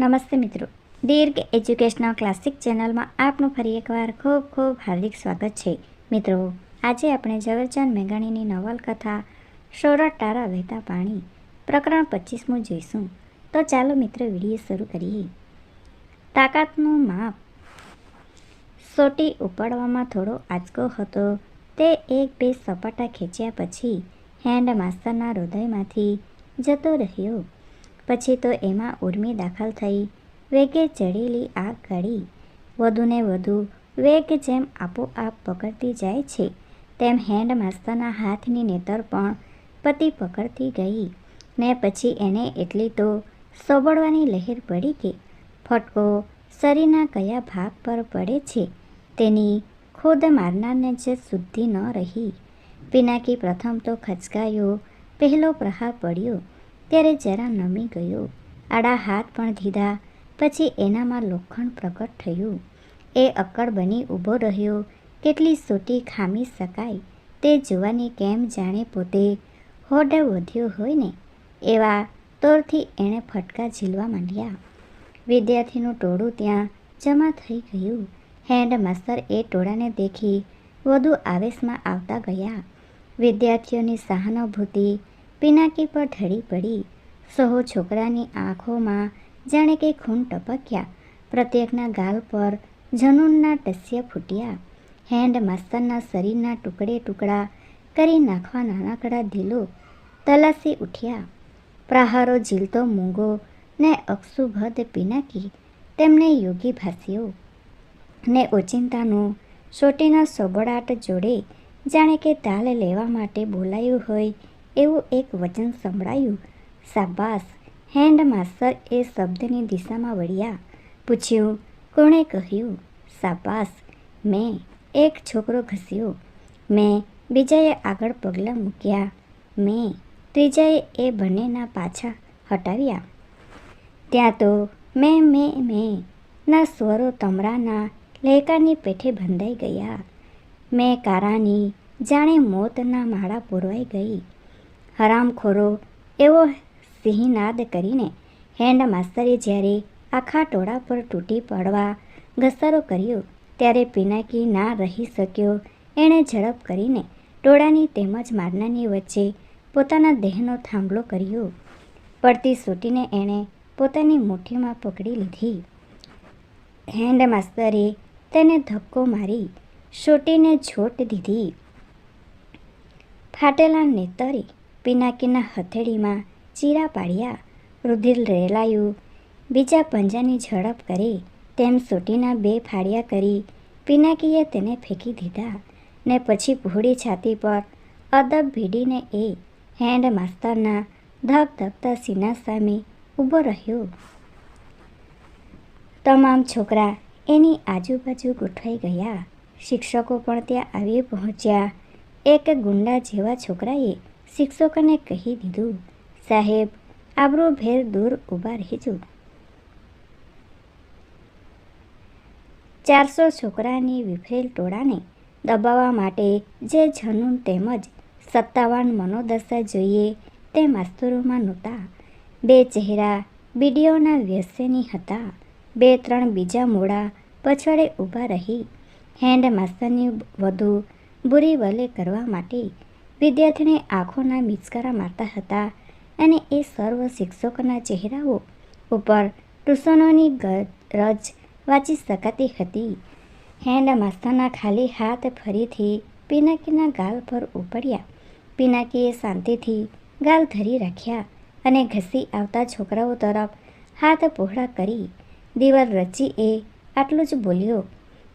નમસ્તે મિત્રો. દીર્ઘ educational classic ચેનલમાં આપનું ફરી એકવાર ખૂબ ખૂબ હાર્દિક સ્વાગત છે. મિત્રો, આજે આપણે ઝવેરચંદ મેઘાણીની નવલકથા સોરઠ તારા વહેતા પાણી, પ્રકરણ પચીસમું જોઈશું. તો ચાલો મિત્રો વીડિયો શરૂ કરીએ. તાકાતનું માપ. સોટી ઉપાડવામાં થોડો આંચકો હતો. તે એક બે સપાટા ખેંચ્યા પછી હેન્ડ માસ્તરના હૃદયમાંથી જતો રહ્યો. પછી તો એમાં ઉર્મી દાખલ થઈ. વેગે ચડેલી આગ ઘડી વધુને વધુ વેગ જેમ આપોઆપ પકડતી જાય છે, તેમ હેન્ડ માસ્તરના હાથની નેતર પણ પતિ પકડતી ગઈ. ને પછી એને એટલી તો સોબળવાની લહેર પડી કે ફટકો શરીરના કયા ભાગ પર પડે છે, તેની ખુદ મારનારને જ શુદ્ધિ ન રહી. પિનાકી પ્રથમ તો ખચકાયો, પહેલો પ્રહાર પડ્યો. ત્યારે જરા નમી ગયો. આડા હાથ પણ દીધા પછી એનામાં લોખંડ પ્રગટ થયું. એ અક્કડ બની ઊભો રહ્યો. કેટલી સોટી ખામી શકાય. તે જોવાની કેમ જાણે પોતે હોડ વધ્યો હોય ને? એવા તોરથી એણે ફટકા ઝીલવા માંડ્યા. વિદ્યાર્થીનું ટોળું ત્યાં જમા થઈ ગયું. હેન્ડ માસ્તર એ ટોળાને દેખી વધુ આવેશમાં આવતા ગયા. વિદ્યાર્થીઓની સહાનુભૂતિ પિનાકી પર ઢળી પડી. સહુ છોકરાની આંખોમાં જાણે કે ખૂન ટપક્યા. પ્રત્યેકના ગાલ પર જનૂનના ટસ્ય ફૂટ્યા. હેન્ડ માસ્તરના શરીરના ટુકડે ટુકડા કરી નાખવા નાનકડા દિલો તલાસી ઉઠ્યા. પ્રહારો ઝીલતો મૂંગો ને અક્ષુભદ પિનાકી, તેમને યોગી ભાસ્યો ને ઓચિંતાનું સોટીના સોબડાટ જોડે જાણે કે તાલ લેવા માટે બોલાયું હોય એવું એક વચન સંભળાયું. સાબાસ હેન્ડ માસ્ટર એ શબ્દની દિશામાં વળ્યા. પૂછ્યું, કોણે કહ્યું સાબાસ મેં એક છોકરો ઘસ્યો. મેં બીજાએ આગળ પગલાં મૂક્યા. મેં ત્રીજાએ એ બંનેના પાછા હટાવ્યા. ત્યાં તો મેં મેં મેં ના સ્વરો તમરાના લહેકાની પેઠે બંધાઈ ગયા. મેં કારાની જાણે મોતના માળા પુરવાઈ ગઈ. હરામખોરો એવો સિંહનાદ કરીને હેન્ડ માસ્તરે જ્યારે આખા ટોળા પર તૂટી પડવા ઘસારો કર્યો, ત્યારે પિનાકી ના રહી શક્યો. એણે ઝડપ કરીને ટોળાની તેમજ મારનાની વચ્ચે પોતાના દેહનો થાંભલો કર્યો. પડતી સૂટીને એણે પોતાની મુઠ્ઠીમાં પકડી લીધી. હેન્ડ માસ્તરે તેને ધક્કો મારી સોટીને છોટ દીધી. ફાટેલા નેતરે પિનાકીના હથેળીમાં ચીરા પાડ્યા. રુધિર રેલાયું. બીજા પંજાની ઝડપ કરી તેમ સોટીના બે ફાળિયા કરી પિનાકીએ તેને ફેંકી દીધા ને પછી પહોળી છાતી પર અદબ ભીડીને એ હેન્ડ માસ્તરના ધબ ધબતા સીના સામે ઊભો રહ્યો. તમામ છોકરા એની આજુબાજુ ગોઠવાઈ ગયા. શિક્ષકો પણ ત્યાં આવી પહોંચ્યા. એક ગુંડા જેવા છોકરાએ શિક્ષકોને કહી દીધું, સાહેબ આબરૂભેર દૂર ઊભા રહેજો. ચારસો છોકરાની વિફરેલ ટોળાને દબાવવા માટે જે જનૂન તેમજ સત્તાવાન મનોદશા જોઈએ તે માસ્તરોમાં નહોતા. બે ચહેરા બીડીઓના વ્યસ્યની હતા. બે ત્રણ બીજા મોડા પછવાડે ઊભા રહી. હેન્ડ માસ્તરની વધુ બુરી વલે કરવા માટે વિદ્યાર્થીને આંખોના મિચકારા મારતા હતા અને એ સર્વ શિક્ષકોના ચહેરાઓ ઉપર ટ્યુશનોની રજ વાંચી શકાતી હતી. હેન્ડ માસ્તરના ખાલી હાથ ફરીથી પિનાકીના ગાલ પર ઉપડ્યા. પિનાકીએ શાંતિથી ગાલ ધરી રાખ્યા અને ઘસી આવતા છોકરાઓ તરફ હાથ પહોળા કરી. દિવાલ રચી એ આટલું જ બોલ્યો,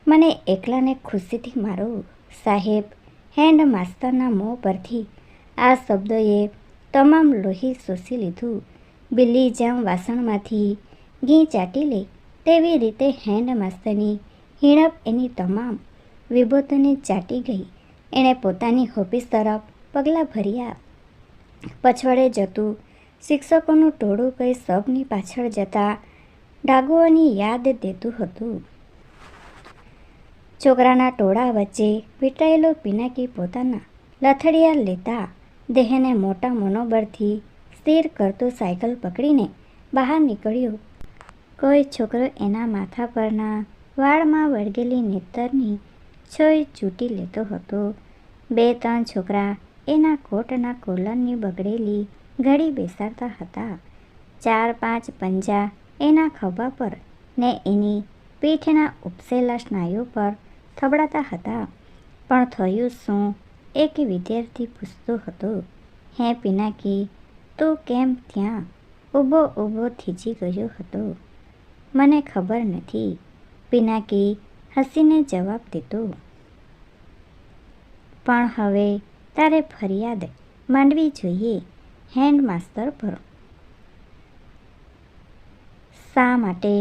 મને એકલાને ખુશીથી મારો, સાહેબ. હેન્ડ માસ્તરના મોં પરથી આ શબ્દોએ તમામ લોહી શોષી લીધું. બિલ્લી જેમ વાસણમાંથી ઘી ચાટી લે, તેવી રીતે હેન્ડ માસ્તરની હીણપ એની તમામ વિભૂતોને ચાટી ગઈ. એણે પોતાની હોફિસ તરફ પગલાં ભર્યા. પછવાડે જતું શિક્ષકોનું ટોળું કંઈ સબની પાછળ જતા ડાગુઓની યાદ દેતું હતું. છોકરાના ટોળા વચ્ચે પીટાયેલો પિનાકી પોતાના લથડિયા લેતા દેહને મોટા મનોબળથી સ્થિર કરતો સાયકલ પકડીને બહાર નીકળ્યો. કોઈ છોકરો એના માથા પરના વાળમાં વળગેલી નેતરની છોય ચૂંટી લેતો હતો. બે ત્રણ છોકરા એના કોટના કોલરની બગડેલી ઘડી બેસાડતા હતા. ચાર પાંચ પંજા એના ખભા પર ને એની પીઠના ઉપસેલા સ્નાયુ પર થબડાતા હતા. પણ થયું શું? એક વિદ્યાર્થી પૂછતો હતો, હે પિનાકી, તું કેમ ત્યાં? ઊભો ઊભો થીજી ગયો હતો. મને ખબર નથી. પિનાકી હસીને જવાબ દીધો, પણ હવે તારે ફરિયાદ માંડવી જોઈએ હેન્ડ માસ્તર પર. શા માટે?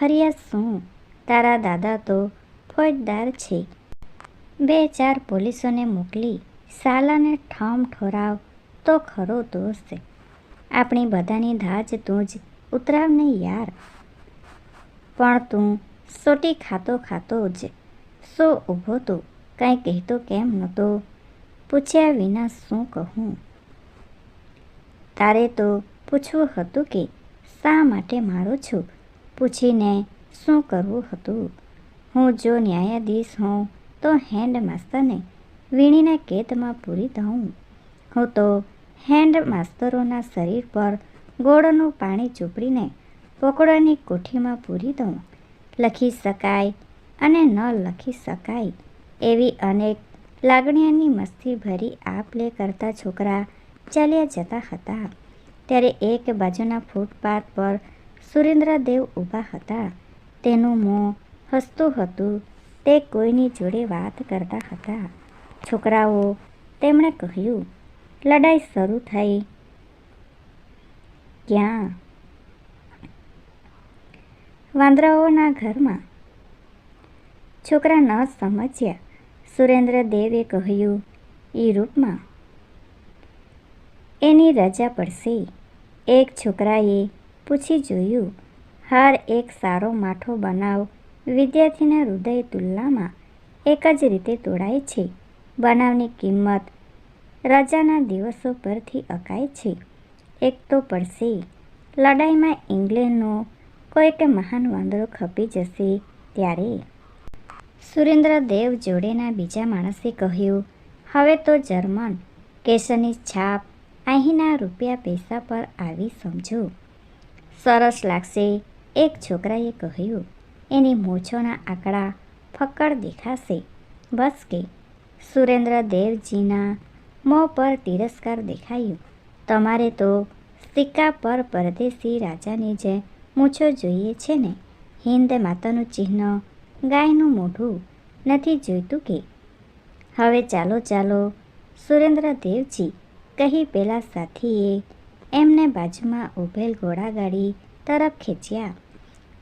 ફરિયાદ શું? તારા દાદા તો ફોજદાર છે. બે ચાર પોલીસોને મોકલી સાલાને ઠામ ઠોરાવ તો ખરો દોસ્ત. આપણી બધાની ધાજ તું જ ઉતરાવને યાર. પણ તું સોટી ખાતો ખાતો જ સો ઊભો તો કાંઈ કહેતો કેમ નહોતો? પૂછ્યા વિના શું કહું? તારે તો પૂછવું હતું કે શા માટે મારો છું? પૂછીને શું કરવું હતું? હું જો ન્યાયાધીશ હોઉં, તો હેન્ડ માસ્તરને વીણીને કેદમાં પૂરી દઉં. હું તો હેન્ડ માસ્તરોના શરીર પર ગોળનું પાણી ચૂપડીને પકોડાની કોઠીમાં પૂરી દઉં. લખી શકાય અને ન લખી શકાય એવી અનેક લાગણીઓની મસ્તી ભરી આપ લે કરતા છોકરા ચાલ્યા જતા હતા. ત્યારે એક બાજુના ફૂટપાથ પર સુરેન્દ્રદેવ ઊભા હતા. તેનું મોં હસતું હતું. તે કોઈની જોડે વાત કરતા હતા. છોકરાઓ તેમણે કહ્યું, લડાઈ શરૂ થઈ. ક્યાં? વાંદરાઓના ઘરમાં. છોકરા ન સમજ્યા. સુરેન્દ્ર દેવે કહ્યું એ રૂપમાં. એની રજા પડશે. એક છોકરાએ પૂછી જોયું હર એક સારો માઠો બનાવ. વિદ્યાર્થીના હૃદય તુલનામાં એક જ રીતે તોડાય છે. બનાવની કિંમત રજાના દિવસો પરથી અકાય છે. એક તો પડશે. લડાઈમાં ઇંગ્લેન્ડનો કોઈક મહાન વાંદરો ખપી જશે ત્યારે. સુરેન્દ્રદેવ જોડેના બીજા માણસે કહ્યું, હવે તો જર્મન કેસરની છાપ અહીંના રૂપિયા પૈસા પર આવી સમજો. સરસ લાગશે. એક છોકરાએ કહ્યું, એની મૂછોના આંકડા ફક્કડ દેખાશે. બસ કે સુરેન્દ્રદેવજીના મોં પર તિરસ્કાર દેખાયું. તમારે તો સિક્કા પર પરદેશી રાજાની જે મૂછો જોઈએ છે ને, હિન્દ માતાનું ચિહ્ન ગાયનું મોઢું નથી જોઈતું કે? હવે ચાલો ચાલો, સુરેન્દ્રદેવજી કહી પેલા સાથીએ એમને બાજુમાં ઊભેલ ઘોડાગાડી તરફ ખેંચ્યા.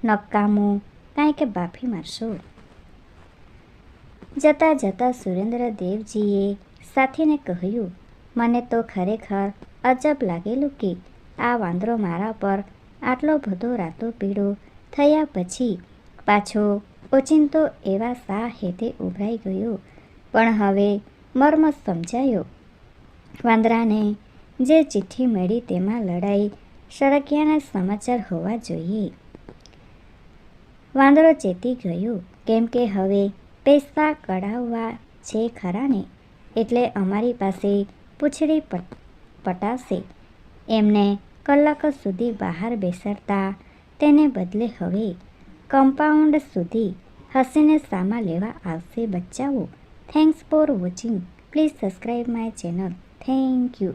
નકામું કાંઈ કે બાફી મારશો. જતાં જતાં સુરેન્દ્રદેવજીએ સાથીને કહ્યું, મને તો ખરેખર અજબ લાગેલું કે આ વાંદરો મારા પર આટલો બધો રાતો પીળો થયા પછી પાછો ઓચિંતો એવા સા હેતે ઉભરાઈ ગયો. પણ હવે મર્મ સમજાયો. વાંદરાને જે ચિઠ્ઠી મળી તેમાં લડાઈ સરકિયાના સમાચાર હોવા જોઈએ. વાંદરો ચેતી ગયો, કેમ કે હવે પૈસા કઢાવવા છે ખરાને, એટલે અમારી પાસે પૂછડી પટાશે. એમને કલાક સુધી બહાર બેસાડતા તેને બદલે હવે કમ્પાઉન્ડ સુધી હસીને સામા લેવા આવશે બચ્ચાઓ. Thanks for watching please subscribe my channel thank you